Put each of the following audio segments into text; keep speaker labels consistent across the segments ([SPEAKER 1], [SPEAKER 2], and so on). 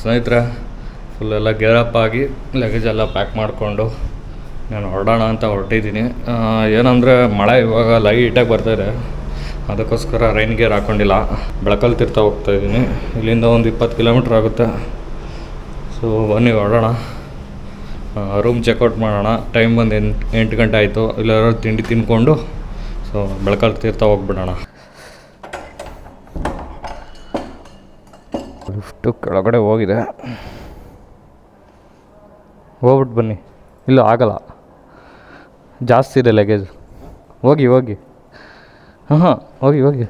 [SPEAKER 1] ಸ್ನೇಹಿತರೆ ಫುಲ್ ಎಲ್ಲ ಗೇರಪ್ ಆಗಿ ಲಗೇಜ್ ಎಲ್ಲ ಪ್ಯಾಕ್ ಮಾಡಿಕೊಂಡು ನಾನು ಹೊರಡೋಣ ಅಂತ ಹೊರಟಿದ್ದೀನಿ. ಏನಂದರೆ ಮಳೆ ಇವಾಗ ಲೈಟಾಗಿ ಬರ್ತಾಯಿದೆ ಅದಕ್ಕೋಸ್ಕರ ರೈನ್ ಗೇರ್ ಹಾಕ್ಕೊಂಡಿಲ್ಲ ಬೆಳಕಲ್ಲಿ ತಿರ್ತಾ ಹೋಗ್ತಾ ಇದ್ದೀನಿ. ಇಲ್ಲಿಂದ ಒಂದು ಇಪ್ಪತ್ತು ಕಿಲೋಮೀಟ್ರ್ ಆಗುತ್ತೆ. ಸೊ ಬನ್ನಿ ಹೊರಡೋಣ. ರೂಮ್ ಚೆಕ್ಔಟ್ ಮಾಡೋಣ. ಟೈಮ್ ಬಂದು ಎಂಟು ಎಂಟು ಗಂಟೆ ಆಯಿತು. ಇಲ್ಲಾದ್ರೂ ತಿಂಡಿ ತಿನ್ಕೊಂಡು ಸೊ ಬೆಳಕಲ್ಲಿ ತೀರ್ತಾ ಹೋಗ್ಬಿಡೋಣ. ಲಿಫ್ಟು ಕೆಳಗಡೆ ಹೋಗಿದೆ. ಹೋಗ್ಬಿಟ್ಟು ಬನ್ನಿ. ಇಲ್ಲ ಆಗಲ್ಲ. ಜಾಸ್ತಿ ಇದೆ ಲಗೇಜ್ ಹೋಗಿ ಹೋಗಿ. ಹಾಂ ಹಾಂ ಹೋಗಿ ಹೋಗಿ.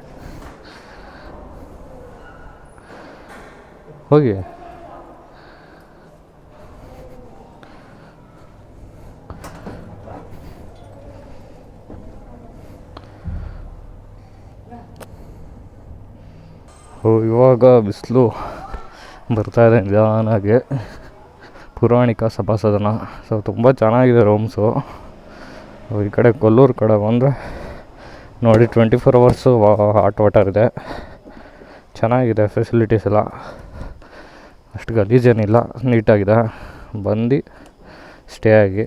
[SPEAKER 1] ಹೋಗಿ. ಇವಾಗ ಬಿಸಿಲು. ಬರ್ತಾ ಇದೆ ನಿಧಾನಾಗಿ. ಪುರಾಣಿಕ ಸಭಾಸದನ. ಸೊ ತುಂಬ ಚೆನ್ನಾಗಿದೆ ರೂಮ್ಸು ಈ ಕಡೆ ಕೊಲ್ಲೂರು ಕಡೆ ಬಂದರೆ ನೋಡಿ twenty four hours hot water ಇದೆ. ಚೆನ್ನಾಗಿದೆ ಫೆಸಿಲಿಟೀಸ್ ಎಲ್ಲ. ಅಷ್ಟು ಗಲೀಜೇನಿಲ್ಲ ನೀಟಾಗಿದೆ. ಬಂದು ಸ್ಟೇ ಆಗಿ.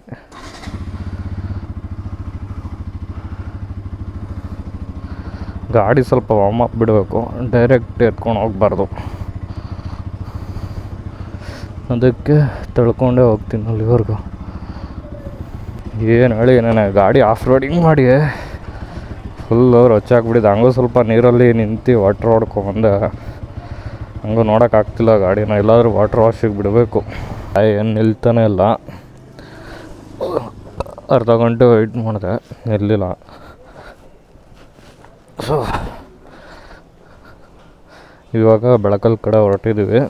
[SPEAKER 1] ಗಾಡಿ ಸ್ವಲ್ಪ ವಾಮ್ ಅಪ್ ಬಿಡಬೇಕು. ಡೈರೆಕ್ಟ್ ಎತ್ಕೊಂಡು ಹೋಗ್ಬಾರ್ದು. ಅದಕ್ಕೆ ತಳ್ಕೊಂಡೇ ಹೋಗ್ತೀನಿ ಅಲ್ಲಿವರೆಗೂ. ಏನು ಹೇಳಿ, ನಾನು ಗಾಡಿ ಆಫ್ ರೋಡಿಂಗ್ ಮಾಡಿ ಫುಲ್ಲು ರೊಚ್ಚಾಕ್ಬಿಟ್ಟಿದ್ದು ಹಂಗೂ ಸ್ವಲ್ಪ ನೀರಲ್ಲಿ ನಿಂತು ವಾಟ್ರ್ ಹೊಡ್ಕೊಂಬಂದೆ. ಹಂಗೂ ನೋಡೋಕ್ಕಾಗ್ತಿಲ್ಲ ಗಾಡಿನ. ಎಲ್ಲಾದರೂ ವಾಟ್ರ್ ವಾಶಿಗೆ ಬಿಡಬೇಕು. ಏನು ನಿಲ್ತಾನೆ ಇಲ್ಲ. ಅರ್ಧ ಗಂಟೆ ವೆಯ್ಟ್ ಮಾಡಿದೆ. ನಿಲ್ಲಿಲ್ಲ. ಸೊ ಇವಾಗ ಬೆಳಕಲ್ ಕಡೆ ಹೊರಟಿದ್ದೀವಿ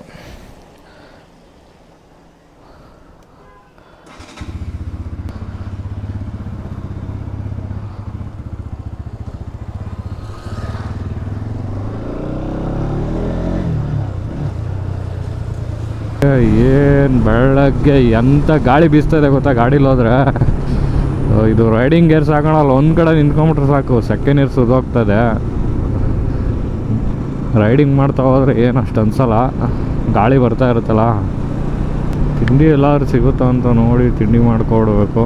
[SPEAKER 1] ಏನು ಬೆಳಗ್ಗೆ ಎಂಥ ಗಾಳಿ ಬೀಸ್ತದೆ ಗೊತ್ತಾ? ಗಾಡೀಲಿ ಹೋದ್ರೆ. ಇದು ರೈಡಿಂಗ್ ಗೇರ್ಸ್ ಹಾಕೋಣಲ್ಲ, ಒಂದು ಕಡೆ ನಿಂತ್ಕೊಂಬಿಟ್ರೆ ಸಾಕು ಸೆಕೆಂಡ್ ಇಯರ್ ಸುದೋಗ್ತದೆ ರೈಡಿಂಗ್ ಮಾಡ್ತಾ ಹೋದ್ರೆ ಏನು ಅಷ್ಟು ಅನ್ಸಲ್ಲ. ಗಾಳಿ ಬರ್ತಾ ಇರುತ್ತಲ್ಲ. ತಿಂಡಿ ಎಲ್ಲಾದ್ರೂ ಸಿಗುತ್ತಾ ಅಂತ ನೋಡಿ ತಿಂಡಿ ಮಾಡ್ಕೊಡ್ಬೇಕು.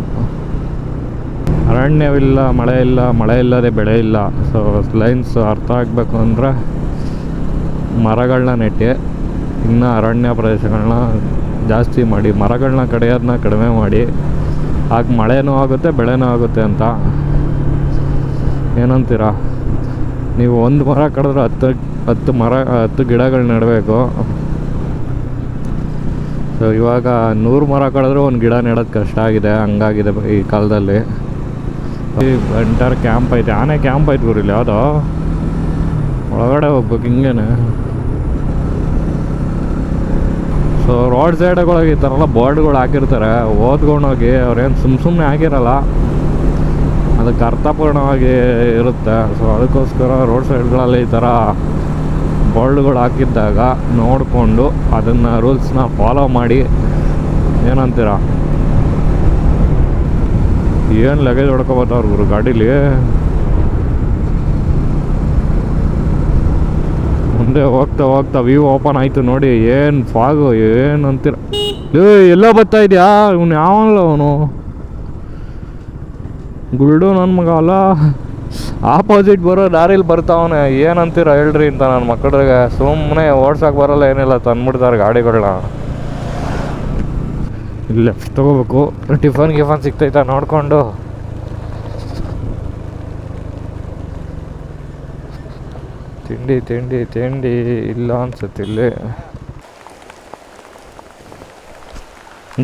[SPEAKER 1] ಅರಣ್ಯವಿಲ್ಲ ಮಳೆ ಇಲ್ಲ, ಮಳೆ ಇಲ್ಲದೆ ಬೆಳೆ ಇಲ್ಲ. ಸೊ ಲೈನ್ಸ್ ಅರ್ಥ ಆಗಬೇಕು ಅಂದರೆ ಮರಗಳನ್ನ ನೆಟ್ಟಿ. ಇನ್ನು ಅರಣ್ಯ ಪ್ರದೇಶಗಳನ್ನ ಜಾಸ್ತಿ ಮಾಡಿ ಮರಗಳನ್ನ ಕಡಿಯೋದನ್ನ ಕಡಿಮೆ ಮಾಡಿ, ಆಗ ಮಳೆನೂ ಆಗುತ್ತೆ, ಬೆಳೆನೂ ಆಗುತ್ತೆ ಅಂತ ಏನಂತೀರಾ? ನೀವು ಒಂದು ಮರ ಕಡಿದ್ರೆ ಹತ್ತು ಹತ್ತು ಮರ, ಹತ್ತು ಗಿಡಗಳು ನೆಡಬೇಕು. ಸೊ ಇವಾಗ ನೂರು ಮರ ಕಡಿದ್ರೆ ಒಂದು ಗಿಡ ನೆಡೋದು ಕಷ್ಟ ಆಗಿದೆ, ಹಂಗಾಗಿದೆ ಈ ಕಾಲದಲ್ಲಿ. ಎಂಟರ್ ಕ್ಯಾಂಪ್ ಐತೆ, ಆನೆ ಕ್ಯಾಂಪ್ ಐತೆ ಗುರಿಲಿ ಯಾವುದೋ? ಒಳಗಡೆ ಹೋಗ್ಬೇಕು, ಹಿಂಗೇನೆ. ಸೊ ರೋಡ್ ಸೈಡ್ಗಳಿಗೆ ಈ ಥರಲ್ಲ ಬೋರ್ಡ್ಗಳು ಹಾಕಿರ್ತಾರೆ. ಓದ್ಕೊಂಡೋಗಿ ಅವ್ರೇನು ಸುಮ್ಮ ಸುಮ್ಮನೆ ಹಾಕಿರಲ್ಲ, ಅದಕ್ಕೆ ಅರ್ಥಪೂರ್ಣವಾಗಿ ಇರುತ್ತೆ. ಸೊ ಅದಕ್ಕೋಸ್ಕರ ರೋಡ್ ಸೈಡ್ಗಳಲ್ಲಿ ಈ ಥರ ಬೋರ್ಡ್ಗಳು ಹಾಕಿದ್ದಾಗ ನೋಡಿಕೊಂಡು ಅದನ್ನು ರೂಲ್ಸ್ನ ಫಾಲೋ ಮಾಡಿ. ಏನಂತೀರ? ಏನು ಲಗೇಜ್ ಹೊಡ್ಕೊಬೋದು ಗುರು, ಗಾಡೀಲಿ? ಮುಂದೆ ಹೋಗ್ತಾ ಹೋಗ್ತಾ ವ್ಯೂ ಓಪನ್ ಆಯಿತು ನೋಡಿ, ಏನು ಫಾಗು ಏನು ಅಂತೀರ. ಏ ಎಲ್ಲ ಬರ್ತಾ ಇದೆಯಾ? ಇವನು ಯಾವಲ್ಲ ಅವನು? ಗುಲ್ಡು ನನ್ನ ಮಗ ಅಲ್ಲ. ಆಪೋಸಿಟ್ ಬರೋ ದಾರಿಲಿ ಬರ್ತಾವನೆ ಏನಂತೀರ ಹೇಳ್ರಿ ಅಂತ ನನ್ನ ಮಕ್ಕಳಿಗೆ ಸುಮ್ಮನೆ ಓಡ್ಸೋಕೆ ಬರಲ್ಲ, ಏನಿಲ್ಲ, ತಂದ್ಬಿಡ್ತಾರೆ ಗಾಡಿಗಳನ್ನ ಇಲ್ಲಿ ಲೆಫ್ಟ್ ತೊಗೋಬೇಕು ಟಿಫನ್ ಗಿಫನ್ ಸಿಗ್ತೈತಾ ನೋಡಿಕೊಂಡು. ತಿಂಡಿ ತಿಂಡಿ ತಿಂಡಿ ಇಲ್ಲ ಅನ್ಸುತ್ತೆ ಇಲ್ಲಿ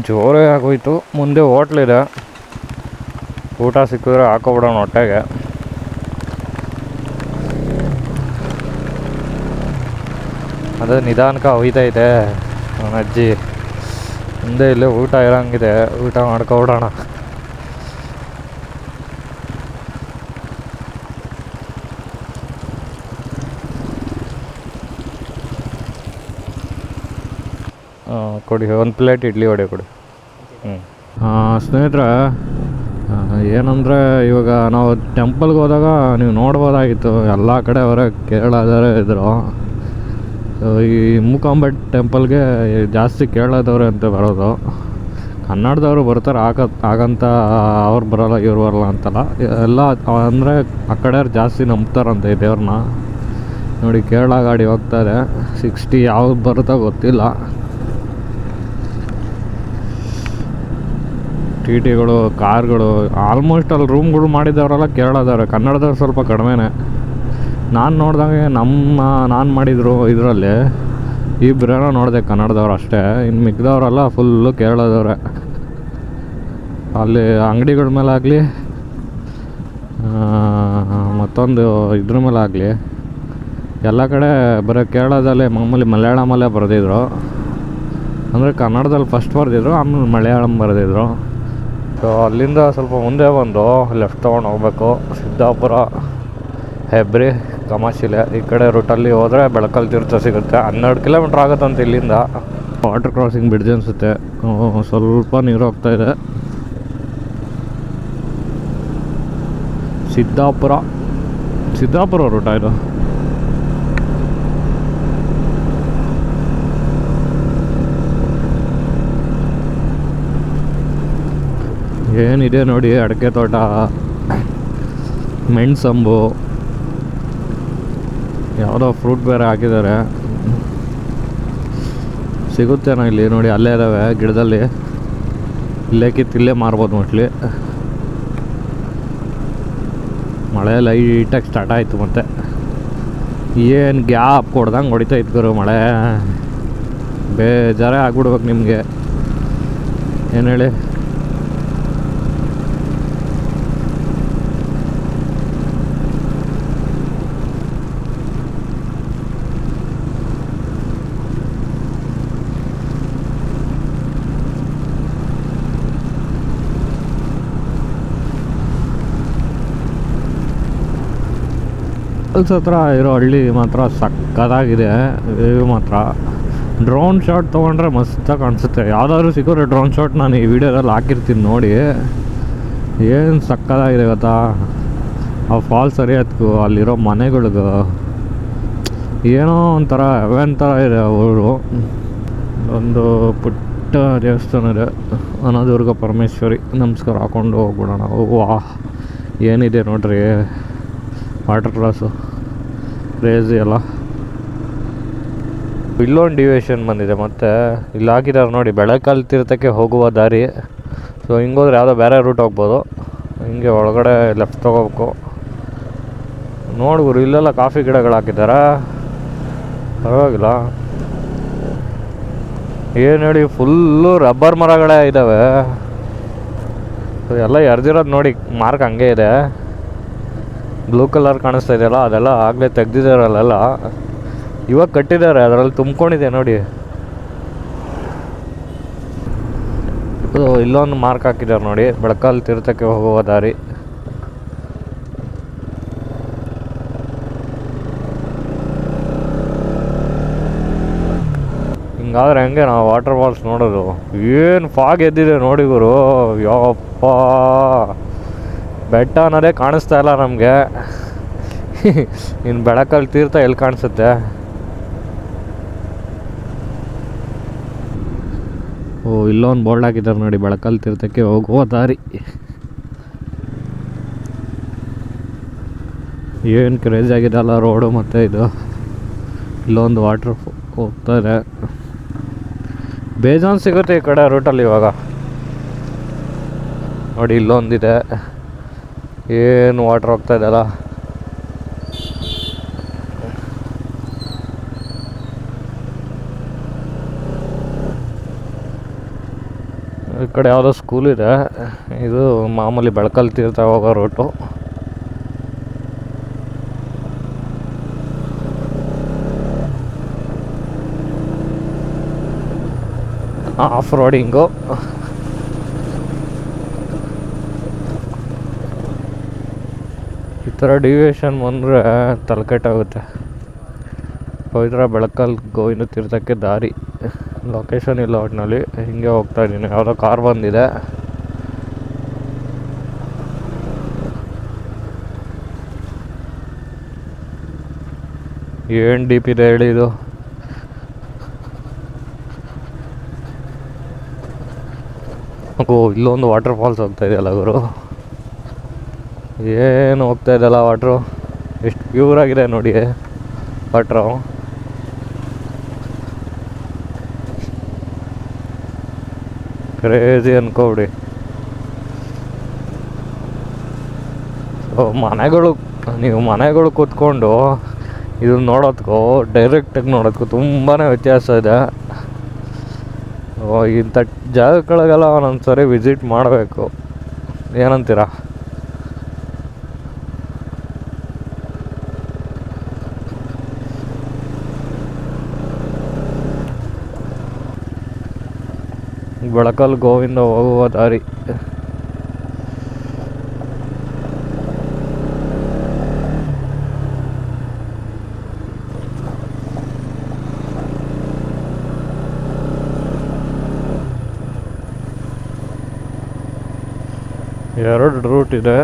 [SPEAKER 1] ಜೋರೇ ಆಗೋಯ್ತು. ಮುಂದೆ ಹೋಟ್ಲಿದೆ ಊಟ ಸಿಕ್ಕಿದ್ರೆ ಹಾಕೋಬಿಡೋಣ ಹೊಟ್ಟೆಗೆ. ಅದೇ ನಿಧಾನಕ್ಕೆ ಹೋಯ್ತಾ ಇದೆ. ನನ್ನ ಅಜ್ಜಿ. ಮುಂದೆ ಇಲ್ಲೇ ಊಟ ಇರೋಂಗಿದೆ. ಊಟ ಮಾಡ್ಕೊಬಿಡೋಣ. ಕೊಡಿ, ಒಂದು ಪ್ಲೇಟ್ ಇಡ್ಲಿ ವಡೆ ಕೊಡಿ. ಹ್ಞೂ ಸ್ನೇಹಿತರೆ ಏನಂದರೆ ಇವಾಗ ನಾವು ಟೆಂಪಲ್ಗೆ ಹೋದಾಗ ನೀವು ನೋಡ್ಬೋದಾಗಿತ್ತು, ಎಲ್ಲ ಕಡೆ ಅವರೇ ಕೇರಳದವರೇ ಇದ್ದರು ಈ ಮೂಕಾಂಬೆಟ್ ಟೆಂಪಲ್ಗೆ ಜಾಸ್ತಿ ಕೇರಳದವ್ರೆ ಅಂತ ಬರೋದು. ಕನ್ನಡದವರು ಬರ್ತಾರೆ, ಆಗ ಆಗಂತ ಅವ್ರು ಬರೋಲ್ಲ, ಇವ್ರು ಬರಲ್ಲ ಅಂತಲ್ಲ. ಎಲ್ಲ, ಅಂದರೆ ಆ ಕಡೆಯವ್ರು ಜಾಸ್ತಿ ನಂಬ್ತಾರಂತೆ ಈ ದೇವ್ರನ್ನ. ನೋಡಿ, ಕೇರಳ ಗಾಡಿ ಹೋಗ್ತಾರೆ ಸಿಕ್ಸ್ಟಿ ಯಾವ್ದು ಬರುತ್ತೋ ಗೊತ್ತಿಲ್ಲ. ಟಿ ಟಿಗಳು ಕಾರ್ಗಳು ಆಲ್ಮೋಸ್ಟ್ ಅಲ್ಲಿ ರೂಮ್ಗಳು ಮಾಡಿದವರೆಲ್ಲ ಕೇರಳದವ್ರೆ. ಕನ್ನಡದವ್ರು ಸ್ವಲ್ಪ ಕಡಿಮೆನೇ. ನಾನು ನೋಡಿದಾಗ ನಮ್ಮ, ನಾನು ಮಾಡಿದ್ರು ಇದರಲ್ಲಿ ಇಬ್ಬರೇನೋ ನೋಡಿದೆ ಕನ್ನಡದವ್ರು ಅಷ್ಟೇ. ಇನ್ನು ಮಿಕ್ಕಿದವರೆಲ್ಲ ಫುಲ್ಲು ಕೇರಳದವ್ರೆ. ಅಲ್ಲಿ ಅಂಗಡಿಗಳ ಮೇಲೆ ಆಗಲಿ ಮತ್ತೊಂದು ಇದ್ರ ಮೇಲೆ ಆಗಲಿ, ಎಲ್ಲ ಕಡೆ ಬರೀ ಕೇರಳದಲ್ಲೇ ಮಾಮೂಲಿ ಮಲಯಾಳಮಲ್ಲೇ ಬರೆದಿದ್ರು. ಅಂದರೆ ಕನ್ನಡದಲ್ಲಿ ಫಸ್ಟ್ ಬರೆದಿದ್ರು, ಆಮೇಲೆ ಮಲಯಾಳಂ ಬರೆದಿದ್ರು. ಸೊ ಅಲ್ಲಿಂದ ಸ್ವಲ್ಪ ಮುಂದೆ ಬಂದು ಲೆಫ್ಟ್ ತೊಗೊಂಡು ಹೋಗ್ಬೇಕು. ಸಿದ್ದಾಪುರ ಹೆಬ್ರಿ ಕಮಾಶಿಲೆ ಈ ಕಡೆ ರೂಟಲ್ಲಿ ಹೋದರೆ ಬೆಳಕಲ್ಲಿ ತೀರ್ಥ ಸಿಗುತ್ತೆ. ಹನ್ನೆರಡು ಕಿಲೋಮೀಟ್ರ್ ಆಗುತ್ತಂತೆ ಇಲ್ಲಿಂದ. ವಾಟರ್ ಕ್ರಾಸಿಂಗ್ ಬ್ರಿಡ್ಜ್ ಅನಿಸುತ್ತೆ. ಸ್ವಲ್ಪ ನೀರು ಹೋಗ್ತಾ ಇದೆ. ಸಿದ್ದಾಪುರ. ಸಿದ್ದಾಪುರ ರೂಟ ಇದು? ಏನಿದೆ ನೋಡಿ, ಅಡಿಕೆ ತೋಟ ಮೆಣಸಂಬು ಯಾವುದೋ ಫ್ರೂಟ್ ಬೇರೆ ಹಾಕಿದ್ದಾರೆ. ಸಿಗುತ್ತೇನೋ ಇಲ್ಲಿ ನೋಡಿ, ಅಲ್ಲೇ ಇದ್ದಾವೆ ಗಿಡದಲ್ಲಿ. ಇಲ್ಲೇ ಕಿತ್ತು ಇಲ್ಲೇ ಮಾರ್ಬೋದು ಮೋಸ್ಟ್ಲಿ ಮಳೆ ಲೈಟಾಗಿ ಸ್ಟಾರ್ಟ್ ಆಯಿತು ಮತ್ತೆ. ಏನು ಗ್ಯಾಪ್ ಕೊಡ್ದಂಗೆ ಹೊಡಿತಾ ಇದ್ದರು ಮಳೆ. ಬೇಜಾರೇ ಆಗ್ಬಿಡ್ಬೇಕು ನಿಮಗೆ. ಏನು ಹೇಳಿ? ಹಿಲ್ಸ್ ಹತ್ರ ಇರೋ ಹಳ್ಳಿ ಮಾತ್ರ ಸಕ್ಕತ್ತಾಗಿದೆ ವ್ಯೂ ಮಾತ್ರ. ಡ್ರೋನ್ ಶಾಟ್ ತೊಗೊಂಡ್ರೆ ಮಸ್ತಾಗಿ ಕಾಣಿಸುತ್ತೆ. ಯಾವುದಾದ್ರೂ ಸಿಕ್ಕಿದ್ರೆ ಡ್ರೋನ್ ಶಾಟ್ ನಾನು ಈ ವಿಡಿಯೋದಲ್ಲಿ ಹಾಕಿರ್ತೀನಿ ನೋಡಿ. ಏನು ಸಕ್ಕತ್ತಾಗಿದೆ ಗೊತ್ತಾ? ಆ ಫಾಲ್ಸ್ ಹರಿಯೋದಕ್ಕೂ ಅಲ್ಲಿರೋ ಮನೆಗಳಿಗೂ. ಏನೋ ಒಂಥರ ಎವೆನ್ ಥರ ಇದೆ ಅವರು ಒಂದು ಪುಟ್ಟ ದೇವಸ್ಥಾನ ಇದೆ. ಅನದುರ್ಗ ಪರಮೇಶ್ವರಿ. ನಮಸ್ಕಾರ ಹಾಕೊಂಡು ಹೋಗ್ಬಿಡೋಣ. ವಾಹ್. ಏನಿದೆ ನೋಡ್ರಿ? ವಾಟರ್ ಕ್ರಾಸು ಕ್ರೇಜಿ ಅಲ್ಲ. ಇಲ್ಲೊಂದು ಡಿವಿಯೇಷನ್ ಬಂದಿದೆ ಮತ್ತೆ ಇಲ್ಲಿ ಹಾಕಿದ್ದಾರೆ ನೋಡಿ ಬೆಳಕಲ್ ತೀರ್ಥಕ್ಕೆ ಹೋಗುವ ದಾರಿ. ಸೊ ಹಿಂಗೋದ್ರೆ ಯಾವುದೋ ಬೇರೆ ರೂಟ್ ಹೋಗ್ಬೋದು. ಹಿಂಗೆ ಒಳಗಡೆ ಲೆಫ್ಟ್ ತೊಗೋಬೇಕು. ನೋಡ್ಗುರು ಇಲ್ಲೆಲ್ಲ ಕಾಫಿ ಗಿಡಗಳು ಹಾಕಿದ್ದಾರೆ? ಪರವಾಗಿಲ್ಲ. ಏನು ಹೇಳಿ ಫುಲ್ಲು ರಬ್ಬರ್ ಮರಗಳೇ ಇದ್ದಾವೆ ಎಲ್ಲ ಎರ್ದಿರೋದು ನೋಡಿ ಮಾರ್ಕ್ ಹಂಗೆ ಇದೆ. ಬ್ಲೂ ಕಲರ್ ಕಾಣಿಸ್ತಾ ಇದೆಯಲ್ಲ, ಅದೆಲ್ಲ ಆಗಲೇ ತೆಗೆದಿದ್ದಾರೆ ಅಲ್ಲೆಲ್ಲ ಇವಾಗ ಕಟ್ಟಿದ್ದಾರೆ, ಅದರಲ್ಲಿ ತುಂಬ್ಕೊಂಡಿದೆ ನೋಡಿ. ಇಲ್ಲೊಂದು ಮಾರ್ಕ್ ಹಾಕಿದ್ದಾರೆ ನೋಡಿ, ಬೆಳಕಲ್ ತೀರ್ಥಕ್ಕೆ ಹೋಗುವ ದಾರಿ. ಹಿಂಗಾದ್ರೆ ಹೆಂಗೆ ನಾವು ವಾಟರ್ ಫಾಲ್ಸ್ ನೋಡೋದು? ಏನು ಫಾಗ್ ಎದ್ದಿದೆ ನೋಡಿ ಗುರು, ಯಪ್ಪ. ಬೆಟ್ಟ ಅನ್ನೋದೇ ಕಾಣಿಸ್ತಾ ಇಲ್ಲ ನಮಗೆ. ಇನ್ನು ಬೆಳಕಲ್ಲಿ ತೀರ್ಥ ಎಲ್ಲಿ ಕಾಣಿಸುತ್ತೆ? ಓ, ಇಲ್ಲೊಂದು ಬೋರ್ಡ್ ಹಾಕಿದ್ದಾರೆ ನೋಡಿ, ಬೆಳಕಲ್ಲಿ ತೀರ್ಥಕ್ಕೆ ಹೋಗುವ ದಾರಿ. ಏನು ಕ್ರೇಜ್ ಆಗಿದೆ ಅಲ್ಲ ರೋಡು ಮತ್ತು ಇದು. ಇಲ್ಲೊಂದು ವಾಟ್ರ್ ಹೋಗ್ತಾ ಇದೆ. ಬೇಜಾನ್ ಸಿಗುತ್ತೆ ಈ ಕಡೆ ರೂಟಲ್ಲಿ ಇವಾಗ. ನೋಡಿ, ಇಲ್ಲೊಂದಿದೆ. ಏನು ವಾಟ್ರ್ ಹೋಗ್ತಾ ಇದೆಯಲ್ಲ ಈ ಕಡೆ ಯಾವುದೋ ಸ್ಕೂಲ್ ಇದೆ. ಇದು ಮಾಮೂಲಿ ಬೆಳಕಲ್ ತೀರ್ಥ ಹೋಗೋ ರೂಟು ಆಫ್ ರೋಡಿಂಗು ಥರ ಡಿವಿಯೇಷನ್ ಬಂದರೆ ತಲೆಕೆಟ್ಟಾಗುತ್ತೆ ಪವಿತ್ರ ಬೆಳಕಲ್ಲಿ ಗೋವಿನ ತೀರ್ಥಕ್ಕೆ ದಾರಿ. ಲೊಕೇಶನ್ ಇಲ್ಲ ಒಟ್ಟಿನಲ್ಲಿ ಹಿಂಗೆ ಹೋಗ್ತಾ ಇದ್ದೀನಿ. ಯಾವುದೋ ಕಾರ್ ಬಂದಿದೆ. ಏನು ಡೀಪ್ ಇದೆ ಹೇಳಿ ಇದು? ಓ, ಇಲ್ಲೊಂದು ವಾಟರ್ ಫಾಲ್ಸ್ ಹೋಗ್ತಾ ಇದೆಯಲ್ಲ ಗುರು? ಏನು ಹೋಗ್ತಾ ಇದೆಯಲ್ಲ ವಾಟ್ರು. ಎಷ್ಟು ಪ್ಯೂರ್ ಆಗಿದೆ ನೋಡಿ. ವಾಟ್ರು. ಕ್ರೇಜಿ ಅನ್ಕೋಬಿಡಿ. ಮನೆಗಳು, ನೀವು ಮನೆಗಳು ಕೂತ್ಕೊಂಡು ಇದು ನೋಡೋದಕ್ಕೂ ಡೈರೆಕ್ಟಾಗಿ ನೋಡೋದಕ್ಕೂ ತುಂಬಾ ವ್ಯತ್ಯಾಸ ಇದೆ. ಇಂಥ ಜಾಗಗಳಿಗೆಲ್ಲ ಒಂದೊಂದು ಸರಿ ವಿಸಿಟ್ ಮಾಡಬೇಕು. ಏನಂತೀರಾ? ಬೆಳಕಲ್ ಗೋವಿಂದ ಹೋಗುವ ದಾರಿ. ಎರಡು ರೂಟ್ ಇದೆ.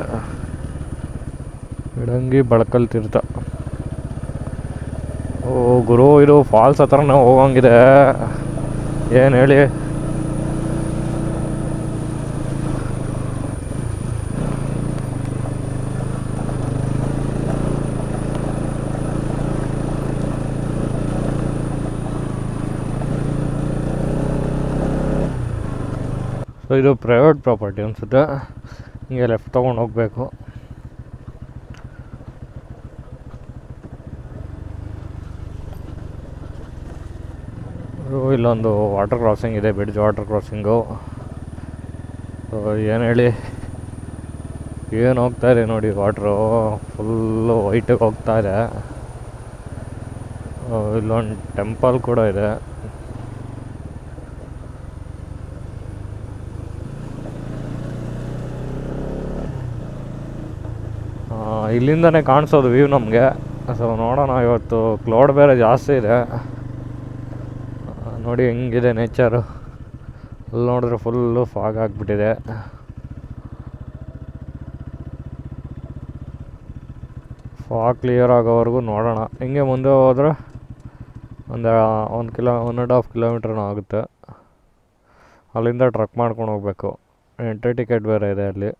[SPEAKER 1] ಇಡಂಗಿ ಬಳಕಲ್ ತೀರ್ಥ. ಓ ಗುರು, ಇದು ಫಾಲ್ಸ್ ಹತ್ರನೇ ಹೋಗಂಗಿದೆ. ಏನು ಹೇಳಿ? ಇದು ಪ್ರೈವೇಟ್ ಪ್ರಾಪರ್ಟಿ ಅನ್ಸುತ್ತೆ. ಹಿಂಗೆ ಲೆಫ್ಟ್ ತೊಗೊಂಡು ಹೋಗಬೇಕು. ಇಲ್ಲೊಂದು ವಾಟರ್ ಕ್ರಾಸಿಂಗ್ ಇದೆ ಬ್ರಿಡ್ಜ್ ವಾಟರ್ ಕ್ರಾಸಿಂಗು ಏನು ಹೇಳಿ? ಏನು ಹೋಗ್ತಾ ಇದೆ ನೋಡಿ ವಾಟ್ರು ಫುಲ್ಲು ವೈಟಿಗೆ ಹೋಗ್ತಾ ಇದೆ. ಇಲ್ಲೊಂದು ಟೆಂಪಲ್ ಕೂಡ ಇದೆ ಆ, ಇಲ್ಲಿಂದನೇ ಕಾಣಿಸೋದು ವ್ಯೂ ನಮಗೆ. ಸೊ ನೋಡೋಣ ಇವತ್ತು ಕ್ಲೌಡ್ ಬೇರೆ ಜಾಸ್ತಿ ಇದೆ. ನೋಡಿ ಹೆಂಗಿದೆ ನೇಚರು ಅಲ್ಲಿ ನೋಡಿದ್ರೆ ಫುಲ್ಲು ಫಾಗ್ ಆಗಿಬಿಟ್ಟಿದೆ. ಫಾಗ್ ಕ್ಲಿಯರ್ ಆಗೋವರೆಗೂ ನೋಡೋಣ. ಹಿಂಗೆ ಮುಂದೆ ಹೋದ್ರೆ ಒಂದು ಒಂದು ಕಿಲೋ ಒನ್ ಆ್ಯಂಡ್ ಹಾಫ್ ಕಿಲೋಮೀಟ್ರನೂ ಆಗುತ್ತೆ. ಅಲ್ಲಿಂದ ಟ್ರಕ್ ಮಾಡ್ಕೊಂಡು ಹೋಗ್ಬೇಕು. ಎಂಟ್ರಿ ಟಿಕೆಟ್ ಬೇರೆ ಇದೆ ಅಲ್ಲಿ.